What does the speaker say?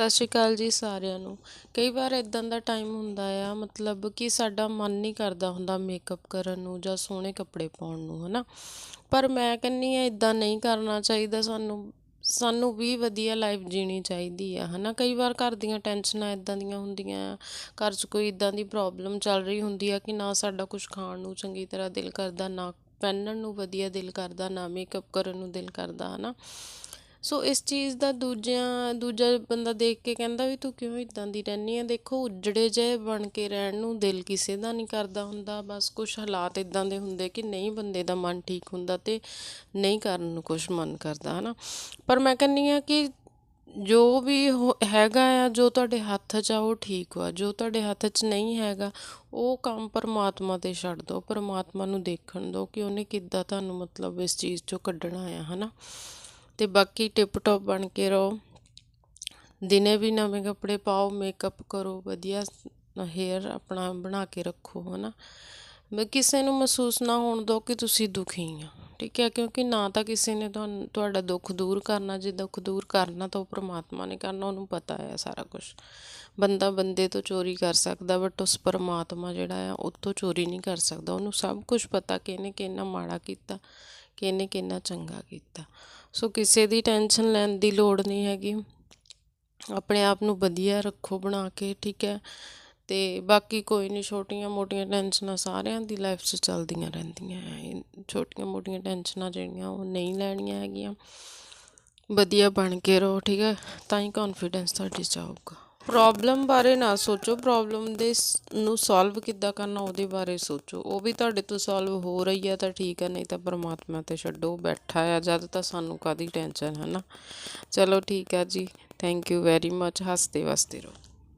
ਸਤਿ ਸ਼੍ਰੀ ਅਕਾਲ ਜੀ ਸਾਰਿਆਂ ਨੂੰ। ਕਈ ਵਾਰ ਇਦਾਂ ਦਾ ਟਾਈਮ ਹੁੰਦਾ ਆ, ਮਤਲਬ ਕਿ ਸਾਡਾ ਮਨ ਨਹੀਂ ਕਰਦਾ ਹੁੰਦਾ ਮੇਕਅਪ ਕਰਨ ਨੂੰ ਜਾਂ ਸੋਹਣੇ ਕੱਪੜੇ ਪਾਉਣ ਨੂੰ, ਹਨਾ? ਪਰ ਮੈਂ ਕਹਿੰਨੀ ਆ ਇਦਾਂ ਨਹੀਂ ਕਰਨਾ ਚਾਹੀਦਾ, ਸਾਨੂੰ ਸਾਨੂੰ ਵੀ ਵਧੀਆ ਲਾਈਫ ਜੀਣੀ ਚਾਹੀਦੀ ਆ, ਹਨਾ? ਕਈ ਵਾਰ ਘਰ ਦੀਆਂ ਟੈਨਸ਼ਨਾਂ ਇਦਾਂ ਦੀਆਂ ਹੁੰਦੀਆਂ ਆ, ਘਰ 'ਚ ਕੋਈ ਇਦਾਂ ਦੀ ਪ੍ਰੋਬਲਮ ਚੱਲ ਰਹੀ ਹੁੰਦੀ ਆ ਕਿ ਨਾ ਸਾਡਾ ਕੁਝ ਖਾਣ ਨੂੰ ਚੰਗੀ ਤਰ੍ਹਾਂ ਦਿਲ ਕਰਦਾ, ਨਾ ਪਹਿਨਣ ਨੂੰ ਵਧੀਆ ਦਿਲ ਕਰਦਾ, ਨਾ ਮੇਕਅਪ ਕਰਨ ਨੂੰ ਦਿਲ ਕਰਦਾ, ਹਨਾ? ਸੋ ਇਸ ਚੀਜ਼ ਦਾ ਦੂਜਿਆਂ, ਦੂਜਾ ਬੰਦਾ ਦੇਖ ਕੇ ਕਹਿੰਦਾ ਵੀ ਤੂੰ ਕਿਉਂ ਇਦਾਂ ਦੀ ਰਹਿੰਦੀ ਆ? ਦੇਖੋ, ਉਜੜੇ ਜਿਹੇ ਬਣ ਕੇ ਰਹਿਣ ਨੂੰ ਦਿਲ ਕਿਸੇ ਦਾ ਨਹੀਂ ਕਰਦਾ ਹੁੰਦਾ। ਬਸ ਕੁਝ ਹਾਲਾਤ ਇਦਾਂ ਦੇ ਹੁੰਦੇ ਕਿ ਨਹੀਂ ਬੰਦੇ ਦਾ ਮਨ ਠੀਕ ਹੁੰਦਾ ਤੇ ਨਹੀਂ ਕਰਨ ਨੂੰ ਕੁਝ ਮਨ ਕਰਦਾ, ਹਨਾ? ਪਰ ਮੈਂ ਕਹਿੰਨੀ ਆ ਕਿ ਜੋ ਵੀ ਹੋ- ਹੈਗਾ ਆ, ਜੋ ਤੁਹਾਡੇ ਹੱਥ 'ਚ ਆ, ਉਹ ਠੀਕ ਆ ਜੋ ਤੁਹਾਡੇ ਹੱਥ 'ਚ ਨਹੀਂ ਹੈਗਾ, ਉਹ ਕੰਮ ਪਰਮਾਤਮਾ ਤੇ ਛੱਡ ਦਿਓ ਪਰਮਾਤਮਾ ਨੂੰ ਦੇਖਣ ਦਿਓ ਕਿ ਉਹਨੇ ਕਿੱਦਾਂ ਤੁਹਾਨੂੰ ਮਤਲਬ ਇਸ ਚੀਜ਼ 'ਚੋਂ ਕੱਢਣਾ ਆ, ਹਨਾ? ਤੇ ਬਾਕੀ ਟਿਪ ਟੌਪ ਬਣ ਕੇ ਰਹੋ। ਦਿਨੇ ਵੀ ਨਵੇਂ ਕੱਪੜੇ ਪਾਓ ਮੇਕਅਪ ਕਰੋ, ਵਧੀਆ ਹੇਅਰ ਆਪਣਾ ਬਣਾ ਕੇ ਰੱਖੋ, ਹਨਾ। ਮੈਂ ਕਿਸੇ ਨੂੰ ਮਹਿਸੂਸ ਨਾ ਹੋਣ ਦਿਓ ਕਿ ਤੁਸੀਂ ਦੁਖੀ ਆ, ਠੀਕ ਹੈ। ਕਿਉਂਕਿ ਨਾ ਤਾਂ ਕਿਸੇ ਨੇ ਤੁਹਾਨੂੰ ਤੁਹਾਡਾ ਦੁੱਖ ਦੂਰ ਕਰਨਾ, ਜੇ ਦੁੱਖ ਦੂਰ ਕਰਨਾ ਤਾਂ ਉਹ ਪ੍ਰਮਾਤਮਾ ਨੇ ਕਰਨਾ, ਉਹਨੂੰ ਪਤਾ ਹੈ ਸਾਰਾ ਕੁਝ ਬੰਦਾ ਬੰਦੇ ਤੋਂ ਚੋਰੀ ਕਰ ਸਕਦਾ ਬਟ ਉਸ ਪਰਮਾਤਮਾ ਜਿਹੜਾ ਆ, ਉਹ ਤੋਂ ਚੋਰੀ ਨਹੀਂ ਕਰ ਸਕਦਾ। ਉਹਨੂੰ ਸਭ ਕੁਝ ਪਤਾ ਕਿ ਇਹਨੇ ਕਿੰਨਾ ਮਾੜਾ ਕੀਤਾ। ਕਿ ਇਹਨੇ ਕਿੰਨਾ ਚੰਗਾ ਕੀਤਾ। ਸੋ ਕਿਸੇ ਦੀ ਟੈਨਸ਼ਨ ਲੈਣ ਦੀ ਲੋੜ ਨਹੀਂ ਹੈਗੀ। ਆਪਣੇ ਆਪ ਨੂੰ ਵਧੀਆ ਰੱਖੋ ਬਣਾ ਕੇ, ਠੀਕ ਹੈ। ਤੇ ਬਾਕੀ ਕੋਈ ਨਹੀਂ, ਛੋਟੀਆਂ ਮੋਟੀਆਂ ਟੈਨਸ਼ਨਾਂ ਸਾਰਿਆਂ ਦੀ ਲਾਈਫ 'ਚ ਚੱਲਦੀਆਂ ਰਹਿੰਦੀਆਂ। ਹੈ ਛੋਟੀਆਂ ਮੋਟੀਆਂ ਟੈਨਸ਼ਨਾਂ ਜਿਹੜੀਆਂ ਉਹ ਨਹੀਂ ਲੈਣੀਆਂ ਹੈਗੀਆਂ। ਵਧੀਆ ਬਣ ਕੇ ਰਹੋ, ਠੀਕ ਹੈ। ਤਾਂ ਹੀ ਕੌਨਫੀਡੈਂਸ ਤੁਹਾਡੇ 'ਚ ਆਊਗਾ। ਪ੍ਰੋਬਲਮ ਬਾਰੇ ਨਾ ਸੋਚੋ, ਪ੍ਰੋਬਲਮ ਦੇ ਨੂੰ ਸੋਲਵ ਕਿੱਦਾਂ ਕਰਨਾ ਉਹਦੇ ਬਾਰੇ ਸੋਚੋ। ਉਹ ਵੀ ਤੁਹਾਡੇ ਤੋਂ ਸੋਲਵ ਹੋ ਰਹੀ ਆ ਤਾਂ ਠੀਕ ਹੈ ਨਹੀਂ ਤਾਂ ਪਰਮਾਤਮਾ ਤੇ ਛੱਡੋ ਬੈਠਾ ਆ, ਜਦ ਤਾਂ ਸਾਨੂੰ ਕਾਦੀ ਟੈਨਸ਼ਨ ਹੈ ਨਾ ਚਲੋ ਠੀਕ ਹੈ ਜੀ ਥੈਂਕ ਯੂ ਵੈਰੀ ਮੱਚ ਹੱਸਦੇ ਵਸਦੇ ਰਹੋ।